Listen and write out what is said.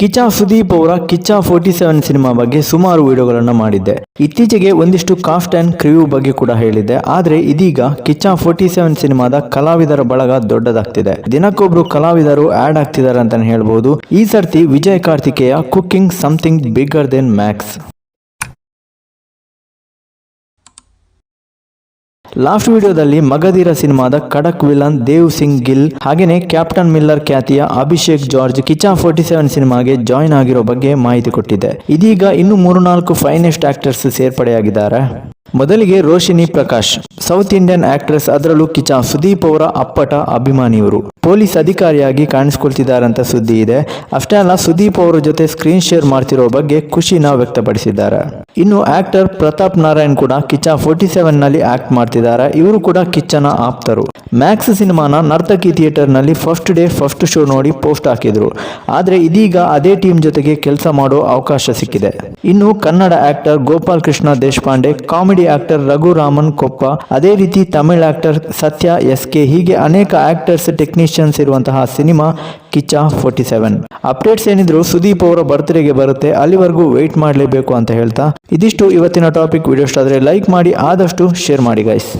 ಕಿಚ್ಚ ಸುದೀಪ್ ಅವರ Kichcha forty seven cinema ಬಗ್ಗೆ ಸುಮಾರು ವಿಡಿಯೋಗಳನ್ನು ಮಾಡಿದ್ದೆ. ಇತ್ತೀಚೆಗೆ ಒಂದಿಷ್ಟು ಕಾಸ್ಟ್ ಆ್ಯಂಡ್ ಕ್ರಿವ್ಯೂ ಬಗ್ಗೆ ಕೂಡ ಹೇಳಿದ್ದೆ. ಆದರೆ ಇದೀಗ ಕಿಚ್ಚ ಫೋರ್ಟಿ ಸೆವೆನ್ ಸಿನಿಮಾದ ಕಲಾವಿದರ ಬಳಗ ದೊಡ್ಡದಾಗ್ತಿದೆ. ದಿನಕ್ಕೊಬ್ರು ಕಲಾವಿದರು ಆ್ಯಡ್ ಆಗ್ತಿದ್ದಾರೆ ಅಂತಲೇ ಹೇಳ್ಬೋದು. ಈ ಸರ್ತಿ Vijay Karthikeya cooking something bigger than Max. Last ವಿಡಿಯೋದಲ್ಲಿ ಮಗಧೀರ ಸಿನಿಮಾದ ಖಡಕ್ ವಿಲನ್ ದೇವ್ ಸಿಂಗ್ ಗಿಲ್ ಹಾಗೇನೆ ಕ್ಯಾಪ್ಟನ್ ಮಿಲ್ಲರ್ ಖ್ಯಾತಿಯ Abhishek George Kiccha forty seven ಸಿನಿಮಾಗೆ ಜಾಯಿನ್ ಆಗಿರೋ ಬಗ್ಗೆ ಮಾಹಿತಿ ಕೊಟ್ಟಿದೆ. ಇದೀಗ ಇನ್ನು ಮೂರು ನಾಲ್ಕು ಫೈನೆಸ್ಟ್ ಆಕ್ಟರ್ಸ್ ಸೇರ್ಪಡೆಯಾಗಿದ್ದಾರೆ. ಮೊದಲಿಗೆ Roshini Prakash South Indian actress ಅದರಲ್ಲೂ ಕಿಚಾ ಸುದೀಪ್ ಅವರ ಅಪ್ಪಟ ಅಭಿಮಾನಿಯವರು. ಪೊಲೀಸ್ ಅಧಿಕಾರಿಯಾಗಿ ಕಾಣಿಸಿಕೊಳ್ತಿದ್ದಾರಂತ ಸುದ್ದಿ ಇದೆ. ಅಷ್ಟೇ ಅಲ್ಲ, ಸುದೀಪ್ ಅವರ ಜೊತೆ ಸ್ಕ್ರೀನ್ ಶೇರ್ ಮಾಡ್ತಿರೋ ಬಗ್ಗೆ ಖುಷಿನ ವ್ಯಕ್ತಪಡಿಸಿದ್ದಾರೆ. ಇನ್ನು ಆಕ್ಟರ್ ಪ್ರತಾಪ್ ನಾರಾಯಣ್ ಕೂಡ ಕಿಚ ಫೋರ್ಟಿ ಸೆವೆನ್ನಲ್ಲಿ ಆಕ್ಟ್ ಮಾಡ್ತಿದ್ದಾರೆ. ಇವರು ಕೂಡ ಕಿಚ್ಚನ ಆಪ್ತರು. ಮ್ಯಾಕ್ಸ್ ಸಿನಿಮಾನ ನರ್ತಕಿ ಥಿಯೇಟರ್ನಲ್ಲಿ ಫಸ್ಟ್ ಡೇ ಫಸ್ಟ್ ಶೋ ನೋಡಿ ಪೋಸ್ಟ್ ಹಾಕಿದ್ರು. ಆದ್ರೆ ಇದೀಗ ಅದೇ ಟೀಮ್ ಜೊತೆಗೆ ಕೆಲಸ ಮಾಡೋ ಅವಕಾಶ ಸಿಕ್ಕಿದೆ. ಇನ್ನು Kannada actor Gopal Krishna Deshpande comedy actor Raghuraman Koppa, ಅದೇ ರೀತಿ Tamil actor Sathya S K ಹೀಗೆ ಅನೇಕ ಆಕ್ಟರ್ಸ್, ಟೆಕ್ನಿಷಿಯನ್ಸ್ ಇರುವಂತಹ cinema Kiccha forty seven. Updates ಏನಿದ್ರು ಸುದೀಪ್ ಅವರ ಬರ್ತ್ಡೇಗೆ ಬರುತ್ತೆ, ಅಲ್ಲಿವರೆಗೂ ವೆಯ್ಟ್ ಮಾಡಲೇಬೇಕು ಅಂತ ಹೇಳ್ತಾ. ಇದಿಷ್ಟು ಇವತ್ತಿನ ಟಾಪಿಕ್ ವಿಡಿಯೋ ಆದರೆ ಲೈಕ್ ಮಾಡಿ, ಆದಷ್ಟು ಶೇರ್ ಮಾಡಿ ಗೈಸ್